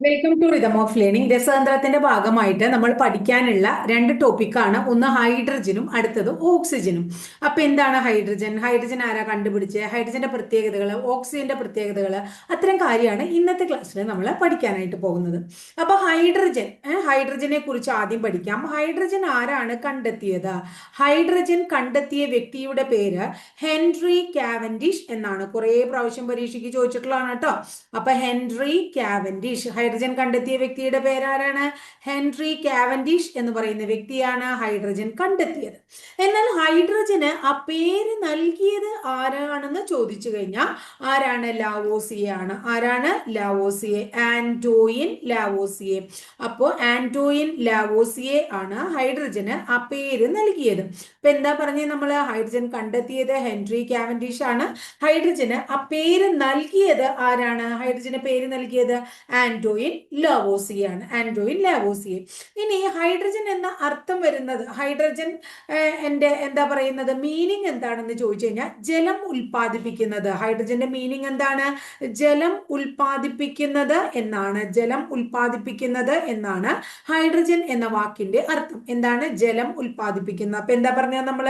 Welcome to rhythm of learning രസതന്ത്രത്തിന്റെ ഭാഗമായിട്ട് നമ്മൾ പഠിക്കാനുള്ള രണ്ട് ടോപ്പിക്കാണ് ഒന്ന് ഹൈഡ്രജനും അടുത്തത് ഓക്സിജനും അപ്പൊ എന്താണ് ഹൈഡ്രജൻ ഹൈഡ്രജൻ ആരാ കണ്ടുപിടിച്ച്? ഹൈഡ്രജന്റെ പ്രത്യേകതകൾ ഓക്സിജന്റെ പ്രത്യേകതകൾ അത്തരം കാര്യമാണ് ഇന്നത്തെ ക്ലാസ്സിൽ നമ്മൾ പഠിക്കാനായിട്ട് പോകുന്നത്. അപ്പൊ ഹൈഡ്രജൻ ഹൈഡ്രജനെ കുറിച്ച് ആദ്യം പഠിക്കാം. ഹൈഡ്രജൻ ആരാണ് കണ്ടെത്തിയത്? ഹൈഡ്രജൻ കണ്ടെത്തിയ വ്യക്തിയുടെ പേര് ഹെൻറി കാവൻഡിഷ് എന്നാണ്. കുറെ പ്രാവശ്യം പരീക്ഷയ്ക്ക് ചോദിച്ചിട്ടുള്ളതാണ് കേട്ടോ. അപ്പൊ ഹെൻറി കാവൻഡിഷ് ഹൈഡ്രജൻ കണ്ടെത്തിയ വ്യക്തിയുടെ പേരാരാണ്? ഹെൻറി കാവൻഡിഷ് എന്ന് പറയുന്ന വ്യക്തിയാണ് ഹൈഡ്രജൻ കണ്ടെത്തിയത്. എന്നാൽ ഹൈഡ്രജന് ആ പേര് നൽകിയത് ആരാണെന്ന് ചോദിച്ചു കഴിഞ്ഞാൽ ആരാണ് ലാവോസിയ ആണ് ആരാണ്? ലാവോസിയെ. Antoine Lavoisier. അപ്പോ ആന്റോയിൻ ലാവോസിയെ ആണ് ഹൈഡ്രജന് ആ പേര് നൽകിയത്. ഇപ്പൊ എന്താ പറഞ്ഞത് നമ്മൾ ഹൈഡ്രജൻ കണ്ടെത്തിയത് ഹെൻറി കാവൻഡിഷ് ആണ്. ഹൈഡ്രജന് ആ പേര് നൽകിയത് ആരാണ്? ഹൈഡ്രജന് പേര് നൽകിയത് ആന്റോയിൻ ലാവോസിയാണ് ആൻഡ്രോയിൻ ലാവോസിയെ ഇനി ഹൈഡ്രജൻ എന്ന അർത്ഥം വരുന്നത് ഹൈഡ്രജൻ എന്റെ എന്താ പറയുന്നത് മീനിങ് എന്താണെന്ന് ചോദിച്ചു കഴിഞ്ഞാൽ ജലം ഉൽപ്പാദിപ്പിക്കുന്നത്. ഹൈഡ്രജന്റെ മീനിങ് എന്താണ്? ജലം ഉൽപ്പാദിപ്പിക്കുന്നത് എന്നാണ്. ജലം ഉൽപ്പാദിപ്പിക്കുന്നത് എന്നാണ് ഹൈഡ്രജൻ എന്ന വാക്കിന്റെ അർത്ഥം. എന്താണ്? ജലം ഉൽപ്പാദിപ്പിക്കുന്നത് അപ്പൊ എന്താ പറഞ്ഞാൽ നമ്മൾ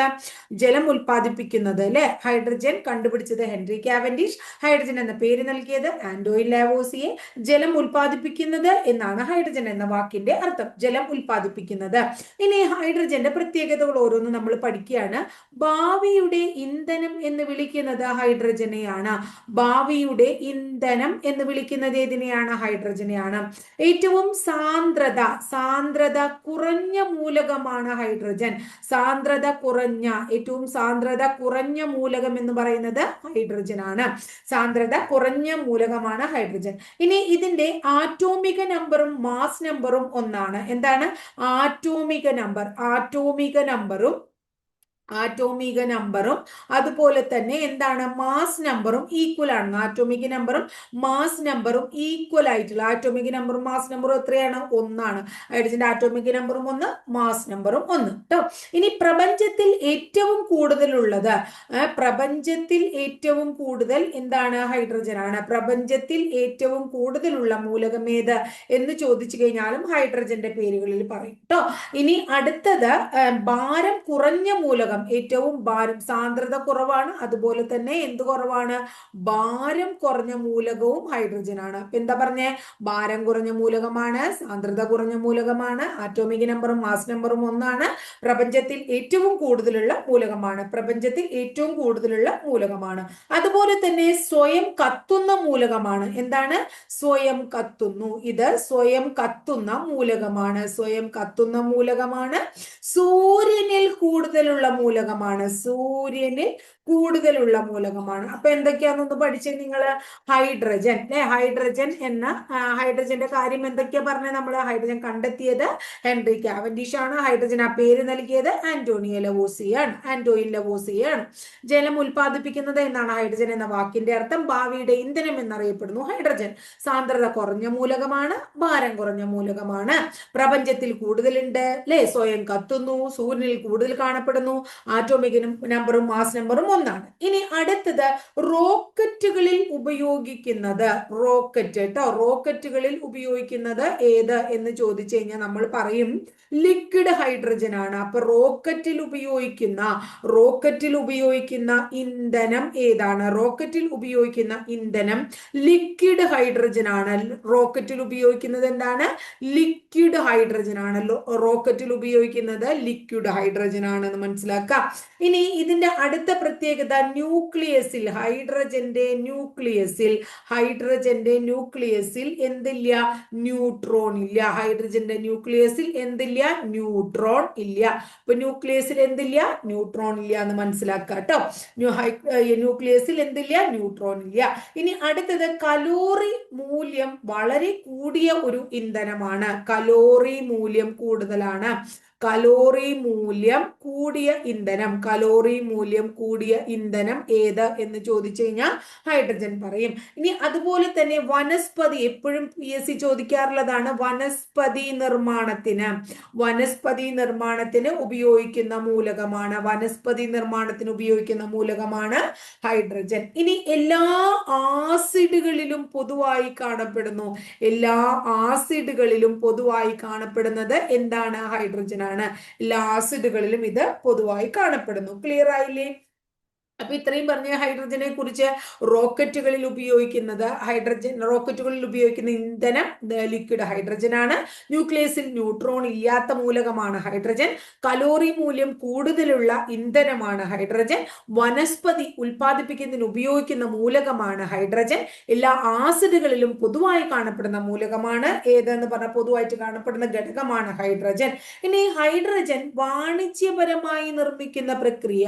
ജലം ഉൽപ്പാദിപ്പിക്കുന്നത് അല്ലെ? ഹൈഡ്രജൻ കണ്ടുപിടിച്ചത് ഹെൻറി കാവൻഡിഷ് ഹൈഡ്രജൻ എന്ന പേര് നൽകിയത് ആൻഡോയിൻ ലാവോസിയെ ജലം ഉൽപ്പാദിപ്പിക്കുന്നത് എന്നാണ് ഹൈഡ്രജൻ എന്ന വാക്കിന്റെ അർത്ഥം. ജലം ഉൽപ്പാദിപ്പിക്കുന്നത്. ഇനി ഹൈഡ്രജന്റെ പ്രത്യേകതകൾ ഓരോന്നും നമ്മൾ പഠിക്കുകയാണ്. ഭാവിയുടെ ഇന്ധനം എന്ന് വിളിക്കുന്നത് ഹൈഡ്രജനെയാണ്. ഭാവിയുടെ ഇന്ധനം എന്ന് വിളിക്കുന്നത് ഏതിനെയാണ്? ഹൈഡ്രജനെയാണ്. ഏറ്റവും സാന്ദ്രത സാന്ദ്രത കുറഞ്ഞ മൂലകമാണ് ഹൈഡ്രജൻ. സാന്ദ്രത കുറഞ്ഞ ഏറ്റവും സാന്ദ്രത കുറഞ്ഞ മൂലകം എന്ന് പറയുന്നത് ഹൈഡ്രജൻ ആണ് സാന്ദ്രത കുറഞ്ഞ മൂലകമാണ് ഹൈഡ്രജൻ. ഇനി ഇതിന്റെ ആറ്റോമിക നമ്പറും മാസ് നമ്പറും ഒന്നാണ്. എന്താണ്? ആറ്റോമിക നമ്പർ. ആറ്റോമിക നമ്പറും ആറ്റോമിക നമ്പറും അതുപോലെ തന്നെ എന്താണ്? മാസ് നമ്പറും ഈക്വൽ ആണ്. ആറ്റോമിക് നമ്പറും മാസ് നമ്പറും ഈക്വൽ ആയിട്ടുള്ള ആറ്റോമിക് നമ്പറും മാസ് നമ്പറും എത്രയാണ്? ഒന്നാണ്. ഹൈഡ്രജന്റെ ആറ്റോമിക് നമ്പറും ഒന്ന് മാസ് നമ്പറും ഒന്ന്. കേട്ടോ ഇനി പ്രപഞ്ചത്തിൽ ഏറ്റവും കൂടുതലുള്ളത് പ്രപഞ്ചത്തിൽ ഏറ്റവും കൂടുതൽ എന്താണ്? ഹൈഡ്രജൻ ആണ്. പ്രപഞ്ചത്തിൽ ഏറ്റവും കൂടുതലുള്ള മൂലകം ഏത്? എന്ന് ചോദിച്ചു കഴിഞ്ഞാലും ഹൈഡ്രജന്റെ പേരുകളിൽ പറയും. കേട്ടോ ഇനി അടുത്തത് ഭാരം കുറഞ്ഞ മൂലകം മൂലകം ഏറ്റവും ഭാരം സാന്ദ്രത കുറവാണ്. അതുപോലെ തന്നെ എന്ത് കുറവാണ്? ഭാരം കുറഞ്ഞ മൂലകവും ഹൈഡ്രജൻ ആണ് അപ്പൊ എന്താ പറഞ്ഞേ? ഭാരം കുറഞ്ഞ മൂലകമാണ് സാന്ദ്രത കുറഞ്ഞ മൂലകമാണ് ആറ്റോമിക് നമ്പറും മാസ് നമ്പറും ഒന്നാണ്. പ്രപഞ്ചത്തിൽ ഏറ്റവും കൂടുതലുള്ള മൂലകമാണ്. പ്രപഞ്ചത്തിൽ ഏറ്റവും കൂടുതലുള്ള മൂലകമാണ്. അതുപോലെ തന്നെ സ്വയം കത്തുന്ന മൂലകമാണ്. എന്താണ്? സ്വയം കത്തുന്നു. ഇത് സ്വയം കത്തുന്ന മൂലകമാണ്. സ്വയം കത്തുന്ന മൂലകമാണ്. സൂര്യനിൽ കൂടുതലുള്ള മൂലകം മൂലകമാണ്. സൂര്യന് കൂടുതലുള്ള മൂലകമാണ്. അപ്പൊ എന്തൊക്കെയാണെന്ന് പഠിച്ചേ നിങ്ങൾ ഹൈഡ്രജൻ അല്ലെ ഹൈഡ്രജൻ എന്ന ഹൈഡ്രജന്റെ കാര്യം എന്തൊക്കെയാ പറഞ്ഞത് നമ്മൾ ഹൈഡ്രജൻ കണ്ടെത്തിയത് ഹെൻറി കാവൻഡിഷ് ആണ്. ഹൈഡ്രജൻ ആ പേര് നൽകിയത് ആന്റോണിയ ലവോസിയാണ്. ആന്റോയിൻ ലവോസിയാണ്. ജലം ഉൽപ്പാദിപ്പിക്കുന്നത് എന്നാണ് ഹൈഡ്രജൻ എന്ന വാക്കിന്റെ അർത്ഥം. ഭാവിയുടെ ഇന്ധനം എന്നറിയപ്പെടുന്നു ഹൈഡ്രജൻ. സാന്ദ്രത കുറഞ്ഞ മൂലകമാണ് ഭാരം കുറഞ്ഞ മൂലകമാണ്. പ്രപഞ്ചത്തിൽ കൂടുതലുണ്ട് അല്ലെ സ്വയം കത്തുന്നു സൂര്യനിൽ കൂടുതൽ കാണപ്പെടുന്നു. ആറ്റോമിക് നമ്പറും മാസ് നമ്പറും ഒന്നാണ്. ഇനി അടുത്തത് റോക്കറ്റുകളിൽ ഉപയോഗിക്കുന്നത്. റോക്കറ്റ് കേട്ടോ റോക്കറ്റുകളിൽ ഉപയോഗിക്കുന്നത് ഏത് എന്ന് ചോദിച്ചു കഴിഞ്ഞാൽ നമ്മൾ പറയും ലിക്വിഡ് ഹൈഡ്രജൻ ആണ്. അപ്പൊ റോക്കറ്റിൽ ഉപയോഗിക്കുന്ന റോക്കറ്റിൽ ഉപയോഗിക്കുന്ന ഇന്ധനം ഏതാണ്? റോക്കറ്റിൽ ഉപയോഗിക്കുന്ന ഇന്ധനം ലിക്വിഡ് ഹൈഡ്രജൻ ആണ്. റോക്കറ്റിൽ ഉപയോഗിക്കുന്നത് എന്താണ്? ലിക്വിഡ് ഹൈഡ്രജൻ ആണ്. റോക്കറ്റിൽ ഉപയോഗിക്കുന്നത് ലിക്വിഡ് ഹൈഡ്രജൻ ആണെന്ന് മനസ്സിലാക്കാം ഇനി ഇതിന്റെ അടുത്ത പ്രത്യേകത ന്യൂക്ലിയസിൽ ഹൈഡ്രജന്റെ ന്യൂക്ലിയസിൽ ഹൈഡ്രജന്റെ ന്യൂക്ലിയസിൽ എന്തില്ല? ന്യൂട്രോൺ ഇല്ല. ഹൈഡ്രജന്റെ ന്യൂക്ലിയസിൽ എന്തില്ല? ന്യൂട്രോൺ ഇല്ല. ഇപ്പൊ ന്യൂക്ലിയസിൽ എന്തില്ല? ന്യൂട്രോൺ ഇല്ല എന്ന് മനസ്സിലാക്കുക കേട്ടോ. ന്യൂക്ലിയസിൽ എന്തില്ല? ന്യൂട്രോൺ ഇല്ല. ഇനി അടുത്തത് കലോറി മൂല്യം വളരെ കൂടിയ ഒരു ഇന്ധനമാണ്. കലോറി മൂല്യം കൂടുതലാണ്. കലോറി മൂല്യം കൂടിയ ഇന്ധനം. കലോറി മൂല്യം കൂടിയ ഇന്ധനം ഏത് എന്ന് ചോദിച്ചു കഴിഞ്ഞാൽ ഹൈഡ്രജൻ പറയും. ഇനി അതുപോലെ തന്നെ വനസ്പതി എപ്പോഴും പി എസ് സി ചോദിക്കാറുള്ളതാണ് വനസ്പതി നിർമ്മാണത്തിന്. വനസ്പതി നിർമ്മാണത്തിന് ഉപയോഗിക്കുന്ന മൂലകമാണ്. വനസ്പതി നിർമ്മാണത്തിന് ഉപയോഗിക്കുന്ന മൂലകമാണ് ഹൈഡ്രജൻ. ഇനി എല്ലാ ആസിഡുകളിലും പൊതുവായി കാണപ്പെടുന്നു. എല്ലാ ആസിഡുകളിലും പൊതുവായി കാണപ്പെടുന്നത് എന്താണ്? ഹൈഡ്രജൻ ആണ് ലാസിഡുകളിലും ഇത് പൊതുവായി കാണപ്പെടുന്നു. ക്ലിയർ ആയില്ലേ? അപ്പൊ ഇത്രയും പറഞ്ഞ ഹൈഡ്രജനെ കുറിച്ച് റോക്കറ്റുകളിൽ ഉപയോഗിക്കുന്നത് ഹൈഡ്രജൻ റോക്കറ്റുകളിൽ ഉപയോഗിക്കുന്ന ഇന്ധനം ലിക്വിഡ് ഹൈഡ്രജൻ ആണ് ന്യൂക്ലിയസിൽ ന്യൂട്രോൺ ഇല്ലാത്ത മൂലകമാണ് ഹൈഡ്രജൻ. കലോറി മൂല്യം കൂടുതലുള്ള ഇന്ധനമാണ് ഹൈഡ്രജൻ. വനസ്പതി ഉൽപ്പാദിപ്പിക്കുന്നതിന് ഉപയോഗിക്കുന്ന മൂലകമാണ് ഹൈഡ്രജൻ. എല്ലാ ആസിഡുകളിലും പൊതുവായി കാണപ്പെടുന്ന മൂലകമാണ് ഏതെന്ന് പറഞ്ഞാൽ പൊതുവായിട്ട് കാണപ്പെടുന്ന ഘടകമാണ് ഹൈഡ്രജൻ. ഇനി ഹൈഡ്രജൻ വാണിജ്യപരമായി നിർമ്മിക്കുന്ന പ്രക്രിയ.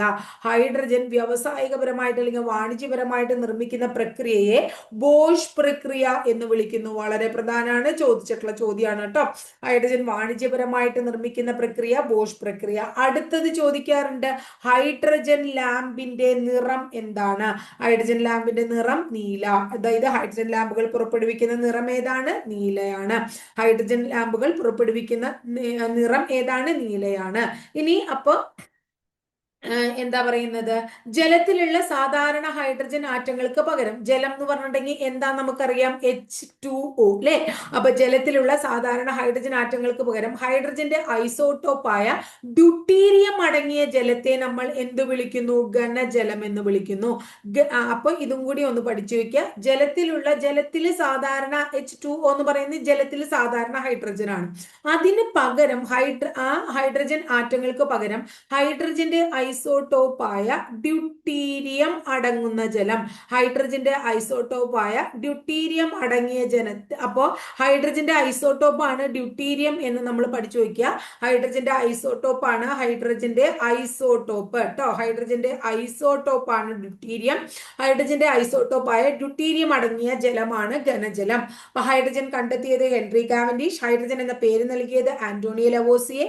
ഹൈഡ്രജൻ വ്യവസായ വ്യാവസായികപരമായിട്ട് അല്ലെങ്കിൽ വാണിജ്യപരമായിട്ട് നിർമ്മിക്കുന്ന പ്രക്രിയയെ ബോഷ് പ്രക്രിയ എന്ന് വിളിക്കുന്നു. വളരെ പ്രധാനമാണ് ചോദിച്ചിട്ടുള്ള ചോദ്യമാണ് കേട്ടോ. ഹൈഡ്രജൻ വാണിജ്യപരമായിട്ട് നിർമ്മിക്കുന്ന പ്രക്രിയ ബോഷ് പ്രക്രിയ. അടുത്തത് ചോദിക്കാറുണ്ട് ഹൈഡ്രജൻ ലാമ്പിന്റെ നിറം എന്താണ്? ഹൈഡ്രജൻ ലാമ്പിന്റെ നിറം നീല. അതായത് ഹൈഡ്രജൻ ലാമ്പുകൾ പുറപ്പെടുവിക്കുന്ന നിറം ഏതാണ്? നീലയാണ്. ഹൈഡ്രജൻ ലാമ്പുകൾ പുറപ്പെടുവിക്കുന്ന നിറം ഏതാണ്? നീലയാണ്. ഇനി അപ്പൊ എന്താ പറയുന്നത്? ജലത്തിലുള്ള സാധാരണ ഹൈഡ്രജൻ ആറ്റങ്ങൾക്ക് പകരം ജലം എന്ന് പറഞ്ഞിട്ടുണ്ടെങ്കിൽ എന്താ നമുക്കറിയാം? എച്ച് ടു ഒ അല്ലെ അപ്പൊ ജലത്തിലുള്ള സാധാരണ ഹൈഡ്രജൻ ആറ്റങ്ങൾക്ക് പകരം ഹൈഡ്രജന്റെ ഐസോട്ടോപ്പായ ഡ്യൂട്ടീരിയം അടങ്ങിയ ജലത്തെ നമ്മൾ എന്ത് വിളിക്കുന്നു? ഘനജലം എന്ന് വിളിക്കുന്നു. അപ്പൊ ഇതും കൂടി ഒന്ന് പഠിച്ചു വെക്കുക. ജലത്തിലുള്ള ജലത്തിൽ സാധാരണ എച്ച് ടു ഒ എന്ന് പറയുന്നത് ജലത്തിൽ സാധാരണ ഹൈഡ്രജൻ ആണ്. അതിന് പകരം ഹൈഡ്ര ആ ഹൈഡ്രജൻ ആറ്റങ്ങൾക്ക് പകരം ഹൈഡ്രജന്റെ ഐ ഐസോട്ടോപ്പായ ഡ്യൂട്ടീരിയം അടങ്ങുന്ന ജലം. ഹൈഡ്രജന്റെ ഐസോട്ടോപ്പായ ഡ്യൂട്ടീരിയം അടങ്ങിയ ജല അപ്പോൾ ഹൈഡ്രജന്റെ ഐസോട്ടോപ്പാണ് ഡ്യൂട്ടീരിയം എന്ന് നമ്മൾ പഠിച്ചു വയ്ക്കുക. ഹൈഡ്രജന്റെ ഐസോട്ടോപ്പാണ് ഹൈഡ്രജന്റെ ഐസോട്ടോപ്പ് കേട്ടോ ഹൈഡ്രജന്റെ ഐസോട്ടോപ്പാണ് ഡ്യൂട്ടീരിയം. ഹൈഡ്രജന്റെ ഐസോട്ടോപ്പായ ഡ്യൂട്ടീരിയം അടങ്ങിയ ജലമാണ് ഘനജലം. അപ്പൊ ഹൈഡ്രജൻ കണ്ടെത്തിയത് ഹെൻറി കാവൻഡിഷ് ഹൈഡ്രജൻ എന്ന പേര് നൽകിയത് ആന്റോണിയ ലവോസിയെ.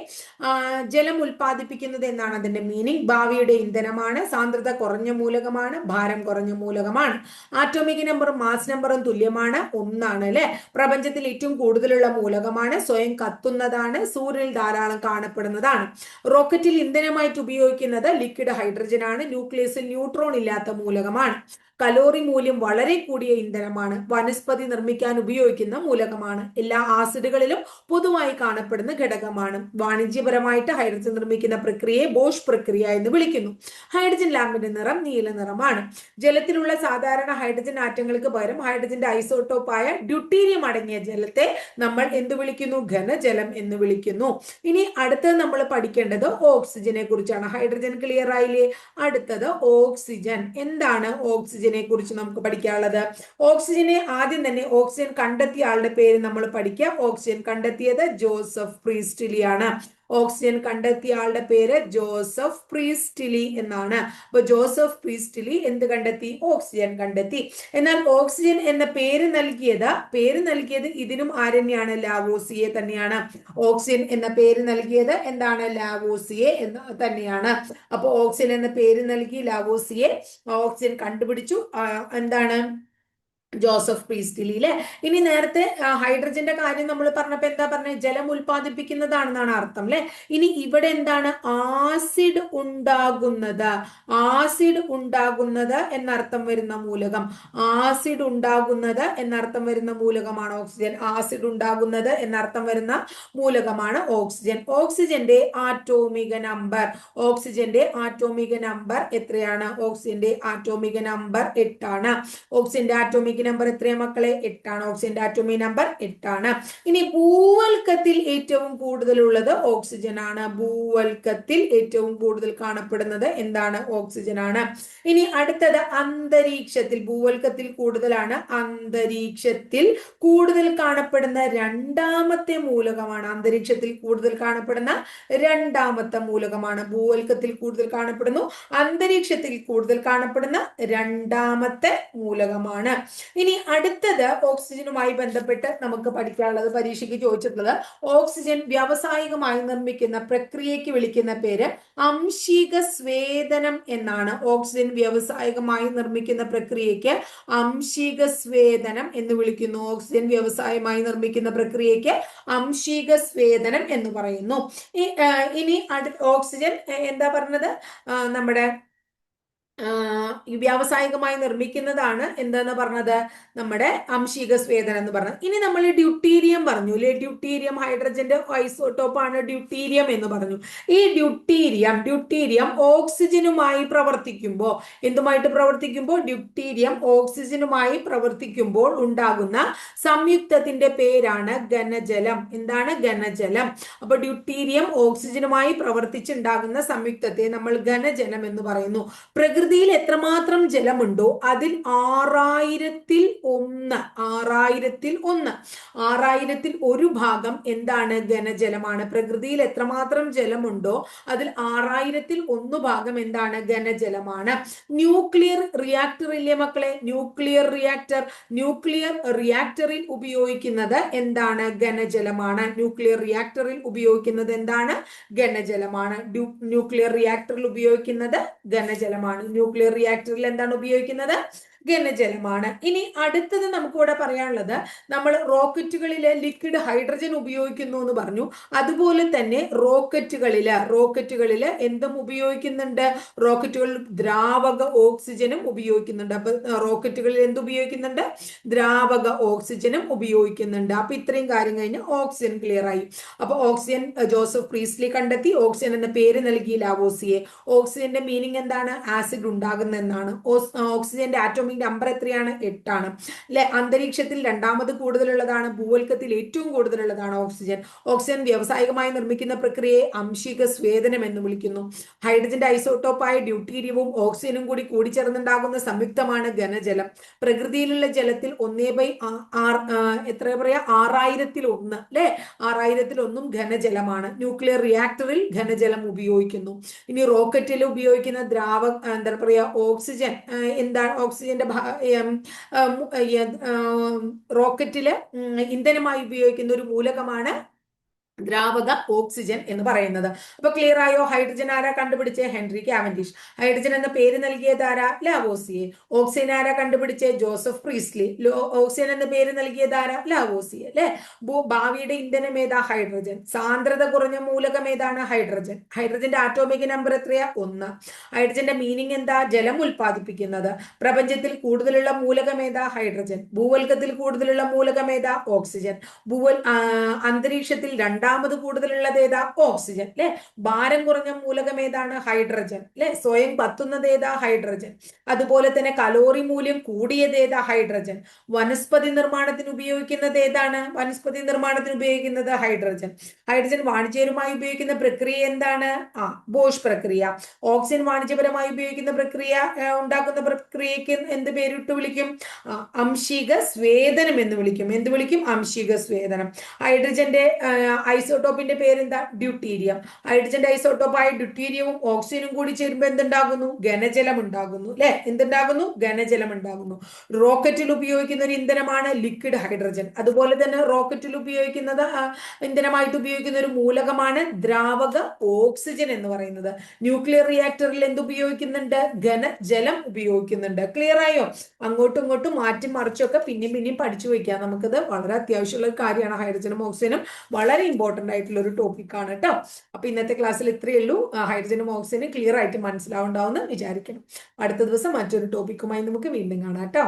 ജലം ഉൽപ്പാദിപ്പിക്കുന്നത് എന്നാണ് അതിന്റെ മീനിങ്. ഭാവിയുടെ ഇന്ധനമാണ് സാന്ദ്രത കുറഞ്ഞ മൂലകമാണ് ഭാരം കുറഞ്ഞ മൂലകമാണ്. ആറ്റോമിക് നമ്പറും മാസ് നമ്പറും തുല്യമാണ് ഒന്നാണ് അല്ലെ? പ്രപഞ്ചത്തിൽ ഏറ്റവും കൂടുതലുള്ള മൂലകമാണ് സ്വയം കത്തുന്നതാണ് സൂര്യനിൽ ധാരാളം കാണപ്പെടുന്നതാണ്. റോക്കറ്റിൽ ഇന്ധനമായിട്ട് ഉപയോഗിക്കുന്നത് ലിക്വിഡ് ഹൈഡ്രജൻ ആണ് ന്യൂക്ലിയസിൽ ന്യൂട്രോൺ ഇല്ലാത്ത മൂലകമാണ്. കലോറി മൂല്യം വളരെ കൂടിയ ഇന്ധനമാണ്. വനസ്പതി നിർമ്മിക്കാൻ ഉപയോഗിക്കുന്ന മൂലകമാണ്. എല്ലാ ആസിഡുകളിലും പൊതുവായി കാണപ്പെടുന്ന ഘടകമാണ്. വാണിജ്യപരമായിട്ട് ഹൈഡ്രജൻ നിർമ്മിക്കുന്ന പ്രക്രിയയെ ബോഷ് പ്രക്രിയ എന്ന് വിളിക്കുന്നു. ഹൈഡ്രജൻ ലാമ്പിന്റെ നിറം നീല നിറമാണ്. ജലത്തിലുള്ള സാധാരണ ഹൈഡ്രജൻ ആറ്റങ്ങൾക്ക് പകരം ഹൈഡ്രജന്റെ ഐസോട്ടോപ്പായ ഡ്യൂട്ടീരിയം അടങ്ങിയ ജലത്തെ നമ്മൾ എന്ത് വിളിക്കുന്നു? ഘനജലം എന്ന് വിളിക്കുന്നു. ഇനി അടുത്തത് നമ്മൾ പഠിക്കേണ്ടത് ഓക്സിജനെ കുറിച്ചാണ്. ഹൈഡ്രജൻ ക്ലിയർ ആയില്ലേ? അടുത്തത് ഓക്സിജൻ. എന്താണ് ഓക്സിജൻ? ഓക്സിജനെ കുറിച്ച് നമുക്ക് പഠിക്കാനുള്ളത്. ഓക്സിജനെ ആദ്യം തന്നെ ഓക്സിജൻ കണ്ടെത്തിയ ആളുടെ പേര് നമ്മൾ പഠിക്കാം. ഓക്സിജൻ കണ്ടെത്തിയത് ജോസഫ് പ്രീസ്റ്റിലിയാണ്. ഓക്സിജൻ കണ്ടെത്തിയ ആളുടെ പേര് ജോസഫ് പ്രീസ്റ്റിലി എന്നാണ്. അപ്പൊ ജോസഫ് പ്രീസ്റ്റിലി എന്ത് കണ്ടെത്തി? ഓക്സിജൻ കണ്ടെത്തി. എന്നാൽ ഓക്സിജൻ എന്ന പേര് നൽകിയത് പേര് നൽകിയത് ഇതിനും ആരന്നെയാണ് ലാവോസിയെ തന്നെയാണ്. ഓക്സിജൻ എന്ന പേര് നൽകിയത് എന്താണ്? ലാവോസിയെ എന്ന് തന്നെയാണ്. അപ്പൊ ഓക്സിജൻ എന്ന പേര് നൽകി ലാവോസിയെ ഓക്സിജൻ കണ്ടുപിടിച്ചു. എന്താണ്? ജോസഫ് പ്രീസ്റ്റിലി അല്ലെ ഇനി നേരത്തെ ഹൈഡ്രജന്റെ കാര്യം നമ്മൾ പറഞ്ഞപ്പോ എന്താ പറഞ്ഞത് ജലം ഉൽപ്പാദിപ്പിക്കുന്നതാണെന്നാണ് അർത്ഥം അല്ലെ ഇനി ഇവിടെ എന്താണ്? ആസിഡ് ഉണ്ടാകുന്നത്. ആസിഡ് ഉണ്ടാകുന്നത് എന്നർത്ഥം വരുന്ന മൂലകം. ആസിഡ് ഉണ്ടാകുന്നത് എന്നർത്ഥം വരുന്ന മൂലകമാണ് ഓക്സിജൻ. ആസിഡ് ഉണ്ടാകുന്നത് എന്നർത്ഥം വരുന്ന മൂലകമാണ് ഓക്സിജൻ. ഓക്സിജന്റെ ആറ്റോമിക നമ്പർ. ഓക്സിജന്റെ ആറ്റോമിക നമ്പർ എത്രയാണ്? ഓക്സിജന്റെ ആറ്റോമിക നമ്പർ എട്ടാണ്. ഓക്സിജന്റെ ആറ്റോമിക നമ്പർ എത്രയാണ് മക്കളെ? എട്ടാണ്. ഓക്സിജന്റെ ആറ്റോമിക് നമ്പർ എട്ടാണ്. ഇനി ഭൂവൽക്കത്തിൽ ഏറ്റവും കൂടുതൽ ഉള്ളത് ഓക്സിജൻ ആണ്. ഭൂവൽക്കത്തിൽ ഏറ്റവും കൂടുതൽ കാണപ്പെടുന്നത് എന്താണ്? ഓക്സിജൻ ആണ്. ഇനി അടുത്തത് അന്തരീക്ഷത്തിൽ ഭൂവൽക്കത്തിൽ കൂടുതലാണ്. അന്തരീക്ഷത്തിൽ കൂടുതൽ കാണപ്പെടുന്ന രണ്ടാമത്തെ മൂലകമാണ്. അന്തരീക്ഷത്തിൽ കൂടുതൽ കാണപ്പെടുന്ന രണ്ടാമത്തെ മൂലകമാണ്. ഭൂവൽക്കത്തിൽ കൂടുതൽ കാണപ്പെടുന്നു. അന്തരീക്ഷത്തിൽ കൂടുതൽ കാണപ്പെടുന്ന രണ്ടാമത്തെ മൂലകമാണ്. ഇനി അടുത്തത് ഓക്സിജനുമായി ബന്ധപ്പെട്ട് നമുക്ക് പഠിക്കാനുള്ളത് പരീക്ഷയ്ക്ക് ചോദിച്ചിട്ടുള്ളത്. ഓക്സിജൻ വ്യാവസായികമായി നിർമ്മിക്കുന്ന പ്രക്രിയയ്ക്ക് വിളിക്കുന്ന പേര് അംശിക സ്വേദനം എന്നാണ്. ഓക്സിജൻ വ്യാവസായികമായി നിർമ്മിക്കുന്ന പ്രക്രിയയ്ക്ക് അംശിക സ്വേദനം എന്ന് വിളിക്കുന്നു. ഓക്സിജൻ വ്യവസായമായി നിർമ്മിക്കുന്ന പ്രക്രിയയ്ക്ക് അംശിക സ്വേദനം എന്ന് പറയുന്നു. ഇനി ഓക്സിജൻ എന്താ പറഞ്ഞത്? നമ്മുടെ വ്യാവസായികമായി നിർമ്മിക്കുന്നതാണ് എന്താന്ന് പറഞ്ഞത്? നമ്മുടെ അംശിക സ്വേദനം എന്ന് പറഞ്ഞത്. ഇനി നമ്മൾ ഡ്യൂട്ടീരിയം പറഞ്ഞു. അല്ലെ ഡ്യൂട്ടീരിയം ഹൈഡ്രജന്റെ ഐസോട്ടോപ്പ് ആണ് ഡ്യൂട്ടീരിയം എന്ന് പറഞ്ഞു. ഈ ഡ്യൂട്ടീരിയം ഡ്യൂട്ടീരിയം ഓക്സിജനുമായി പ്രവർത്തിക്കുമ്പോൾ എന്തുമായിട്ട് പ്രവർത്തിക്കുമ്പോൾ ഡ്യൂട്ടീരിയം ഓക്സിജനുമായി പ്രവർത്തിക്കുമ്പോൾ ഉണ്ടാകുന്ന സംയുക്തത്തിന്റെ പേരാണ് ഘനജലം. എന്താണ് ഘനജലം? അപ്പൊ ഡ്യൂട്ടീരിയം ഓക്സിജനുമായി പ്രവർത്തിച്ചുണ്ടാകുന്ന സംയുക്തത്തെ നമ്മൾ ഘനജലം എന്ന് പറയുന്നു. പ്രകൃതി പ്രകൃതിയിൽ എത്രമാത്രം ജലമുണ്ടോ അതിൽ ആറായിരത്തിൽ ഒന്ന് ആറായിരത്തിൽ ഒന്ന്. ആറായിരത്തിൽ ഒരു ഭാഗം എന്താണ് ഘനജലമാണ്? പ്രകൃതിയിൽ എത്രമാത്രം ജലമുണ്ടോ അതിൽ ആറായിരത്തിൽ ഒന്ന് ഭാഗം എന്താണ് ഘനജലമാണ്. ന്യൂക്ലിയർ റിയാക്ടർ ഇല്ലേ മക്കളെ? ന്യൂക്ലിയർ റിയാക്ടർ ന്യൂക്ലിയർ റിയാക്ടറിൽ ഉപയോഗിക്കുന്നത് എന്താണ് ഘനജലമാണ്? ന്യൂക്ലിയർ റിയാക്ടറിൽ ഉപയോഗിക്കുന്നത് എന്താണ്? ഘനജലമാണ്. ന്യൂക്ലിയർ റിയാക്ടറിൽ ഉപയോഗിക്കുന്നത് ഘനജലമാണ്. ന്യൂക്ലിയർ റിയാക്ടറിൽ എന്താണ് ഉപയോഗിക്കുന്നത്? ഘനജലമാണ്. ഇനി അടുത്തത് നമുക്കിവിടെ പറയാനുള്ളത് നമ്മൾ റോക്കറ്റുകളിലെ ലിക്വിഡ് ഹൈഡ്രജൻ ഉപയോഗിക്കുന്നു എന്ന് പറഞ്ഞു. അതുപോലെ തന്നെ റോക്കറ്റുകളിൽ റോക്കറ്റുകളിൽ എന്തും ഉപയോഗിക്കുന്നുണ്ട്? റോക്കറ്റുകളിൽ ദ്രാവക ഓക്സിജനും ഉപയോഗിക്കുന്നുണ്ട്. അപ്പൊ റോക്കറ്റുകളിൽ എന്ത് ഉപയോഗിക്കുന്നുണ്ട്? ദ്രാവക ഓക്സിജനും ഉപയോഗിക്കുന്നുണ്ട്. അപ്പൊ ഇത്രയും കാര്യം കഴിഞ്ഞ് ഓക്സിജൻ ക്ലിയർ ആയി. അപ്പൊ ഓക്സിജൻ ജോസഫ് പ്രീസ്ലി കണ്ടെത്തി. ഓക്സിജൻ എന്ന പേര് നൽകി ലാവോസിയെ. ഓക്സിജന്റെ മീനിങ് എന്താണ്? ആസിഡ് ഉണ്ടാകുന്ന എന്നാണ് ഓക്സിജന്റെ ആറ്റോമിക് ആറ്റോമിക് നമ്പർ എത്രയാണ്? എട്ടാണ്. അല്ലെ അന്തരീക്ഷത്തിൽ രണ്ടാമത് കൂടുതലുള്ളതാണ്. ഭൂവൽക്കത്തിൽ ഏറ്റവും കൂടുതലുള്ളതാണ് ഓക്സിജൻ ഓക്സിജൻ വ്യാവസായികമായി നിർമ്മിക്കുന്ന പ്രക്രിയയെ അംശിക സ്വേദനം എന്ന് വിളിക്കുന്നു. ഹൈഡ്രജന്റെ ഐസോട്ടോപ്പായ ഡ്യൂട്ടീരിയവും ഓക്സിജനും കൂടി കൂടിച്ചേർന്നുണ്ടാകുന്ന സംയുക്തമാണ് ഘനജലം. പ്രകൃതിയിലുള്ള ജലത്തിൽ ഒന്നേ ബൈ ആർ എത്ര പറയാ? ആറായിരത്തിൽ ഒന്ന് അല്ലെ ആറായിരത്തിൽ ഒന്നും ഘനജലമാണ് ന്യൂക്ലിയർ റിയാക്ടറിൽ ഘനജലം ഉപയോഗിക്കുന്നു. ഇനി റോക്കറ്റിൽ ഉപയോഗിക്കുന്ന ദ്രാവക എന്താ പറയാ ഓക്സിജൻ എന്താണ്? ഓക്സിജന്റെ റോക്കറ്റിൽ ഇന്ധനമായി ഉപയോഗിക്കുന്ന ഒരു മൂലകമാണ് ദ്രാവക ഓക്സിജൻ എന്ന് പറയുന്നത്. അപ്പൊ ക്ലിയർ ആയോ? ഹൈഡ്രജൻ ആരാ കണ്ടുപിടിച്ചേ? Henry Cavendish. ഹൈഡ്രജൻ എന്ന പേര് നൽകിയത് ആരാ? ലാവോസിയെ. ഓക്സിജൻ ആരാ കണ്ടുപിടിച്ചേ? ജോസഫ് പ്രീസ്ലി. ഓക്സിജൻ എന്ന പേര് നൽകിയത് ആരാ? ലാവോസിയെ അല്ലെ? ഭാവിയുടെ ഇന്ധനം ഏതാ? ഹൈഡ്രജൻ സാന്ദ്രത കുറഞ്ഞ മൂലകം ഏതാണ്? ഹൈഡ്രജൻ ഹൈഡ്രജന്റെ ആറ്റോമിക് നമ്പർ എത്രയാ? ഒന്ന്. ഹൈഡ്രജന്റെ മീനിങ് എന്താ? ജലം ഉൽപ്പാദിപ്പിക്കുന്നത്. പ്രപഞ്ചത്തിൽ കൂടുതലുള്ള മൂലകം ഏതാ? ഹൈഡ്രജൻ ഭൂവൽക്കത്തിൽ കൂടുതലുള്ള മൂലകം ഏതാ? ഓക്സിജൻ ഭൂവൽ അന്തരീക്ഷത്തിൽ രണ്ട് രണ്ടാമത് കൂടുതലുള്ളത് ഏതാ? ഓക്സിജൻ അല്ലെ ഭാരം കുറഞ്ഞ മൂലകം ഏതാണ്? ഹൈഡ്രജൻ അല്ലെ സ്വയം കത്തുന്നത് ഏതാ? ഹൈഡ്രജൻ. അതുപോലെ തന്നെ കലോറി മൂല്യം കൂടിയത് ഏതാ? ഹൈഡ്രജൻ. വനസ്പതി നിർമ്മാണത്തിന് ഉപയോഗിക്കുന്നത് ഏതാണ്? വനസ്പതി നിർമ്മാണത്തിന് ഉപയോഗിക്കുന്നത് ഹൈഡ്രജൻ. ഹൈഡ്രജൻ വാണിജ്യപരമായി ഉപയോഗിക്കുന്ന പ്രക്രിയ എന്താണ്? ആ ബോഷ് പ്രക്രിയ. ഓക്സിജൻ വാണിജ്യപരമായി ഉപയോഗിക്കുന്ന പ്രക്രിയ ഉണ്ടാക്കുന്ന പ്രക്രിയക്ക് എന്ത് പേരിട്ട് വിളിക്കും? അംശിക സ്വേദനം എന്ന് വിളിക്കും. എന്ത് വിളിക്കും? അംശിക സ്വേദനം. ഹൈഡ്രജന്റെ ഐസോട്ടോപ്പിന്റെ പേരെന്താ? ഡ്യൂട്ടീരിയം. ഹൈഡ്രജന്റെ ഐസോട്ടോപ്പായ ഡ്യൂട്ടീരിയവും ഓക്സിജനും കൂടി ചേരുമ്പോൾ എന്തുണ്ടാകുന്നു? ഘനജലം ഉണ്ടാകുന്നു അല്ലെ? എന്തുണ്ടാകുന്നു? ഘനജലം ഉണ്ടാകുന്നു റോക്കറ്റിൽ ഉപയോഗിക്കുന്ന ഒരു ഇന്ധനമാണ് ലിക്വിഡ് ഹൈഡ്രജൻ. അതുപോലെ തന്നെ റോക്കറ്റിൽ ഉപയോഗിക്കുന്നത് ഇന്ധനമായിട്ട് ഉപയോഗിക്കുന്ന ഒരു മൂലകമാണ് ദ്രാവക ഓക്സിജൻ എന്ന് പറയുന്നത്. ന്യൂക്ലിയർ റിയാക്ടറിൽ എന്ത് ഉപയോഗിക്കുന്നുണ്ട്? ഘനജലം ഉപയോഗിക്കുന്നുണ്ട്. ക്ലിയർ ആയോ? അങ്ങോട്ടും ഇങ്ങോട്ടും മാറ്റി മറിച്ചൊക്കെ പിന്നെയും പിന്നെയും പഠിച്ചു വയ്ക്കാം. നമുക്കത് വളരെ അത്യാവശ്യമുള്ള കാര്യമാണ്. ഹൈഡ്രജനും ഓക്സിജനും വളരെ ആയിട്ടുള്ള ഒരു ടോപ്പിക്കാണ് കേട്ടോ അപ്പൊ ഇന്നത്തെ ക്ലാസ്സിൽ ഇത്രയേ ഉള്ളൂ. ഹൈഡ്രജനും ഓക്സിജനും ക്ലിയർ ആയിട്ട് മനസ്സിലാവുണ്ടാവുമെന്ന് വിചാരിക്കണം അടുത്ത ദിവസം മറ്റൊരു ടോപ്പിക്കുമായി നമുക്ക് വീണ്ടും കാണാം കേട്ടോ